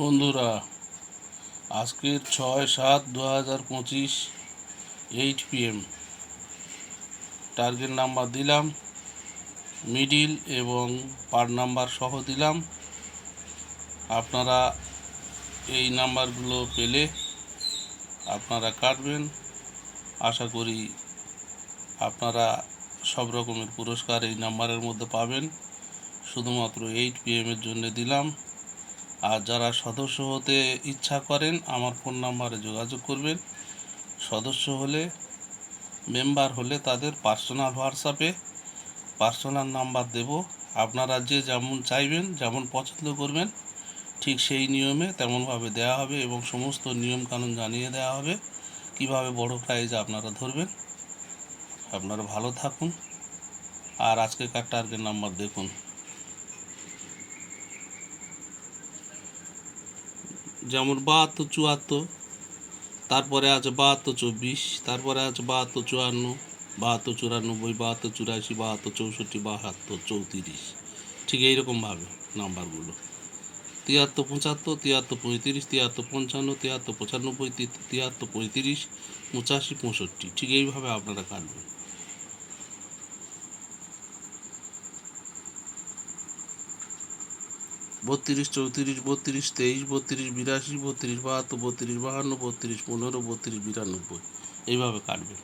বন্ধুরা আজকের ছয় সাত দু হাজার পঁচিশ এইট পিএম টার্গেট নাম্বার দিলাম মিডিল এবং পার নাম্বার সহ দিলাম। আপনারা এই নাম্বারগুলো পেলে আপনারা কাটবেন। আশা করি আপনারা সব রকমের পুরস্কার এই নাম্বারের মধ্যে পাবেন। শুধুমাত্র এইট পিএমের জন্য দিলাম। আর যারা সদস্য হতে ইচ্ছা করেন, আমার ফোন নাম্বারে যোগাযোগ করবেন। সদস্য হলে, মেম্বার হলে তাদের পার্সোনাল হোয়াটসঅ্যাপে পার্সোনাল নাম্বার দেব। আপনারা যে যেমন চাইবেন, যেমন পছন্দ করবেন, ঠিক সেই নিয়মে তেমনভাবে দেওয়া হবে এবং সমস্ত নিয়মকানুন জানিয়ে দেওয়া হবে। কীভাবে বড় প্রাইজ আপনারা ধরবেন, আপনারা ভালো থাকুন। আর আজকেকার টার্গেট নাম্বার দেখুন। যেমন বাহাত্তর, চুয়াত্তর, তারপরে আছে বাহাত্তর, চব্বিশ, তারপরে আছে বাহাত্তর, চুয়ান্ন, বাহাত্তর, চুরানব্বই, বাহাত্তর, চুরাশি, বাহাত্তর, চৌষট্টি, বাহাত্তর, চৌত্রিশ। ঠিক এইরকমভাবে নাম্বারগুলো। তিয়াত্তর, পঁচাত্তর, তিয়াত্তর, পঁয়ত্রিশ, তিয়াত্তর, পঞ্চান্ন, তিয়াত্তর, পঁচানব্বই তিয়াত্তর, পঁয়ত্রিশ, পঁচাশি, পঁয়ষট্টি। ঠিক এইভাবে আপনারা কাটবেন। বত্রিশ, চৌত্রিশ, বত্রিশ, তেইশ, বত্রিশ, বিরাশি, বত্রিশ, বাহাত্তর, বত্রিশ, বাহান্ন, বত্রিশ, পনেরো, বত্রিশ, বিরানব্বই। এইভাবে কাটবেন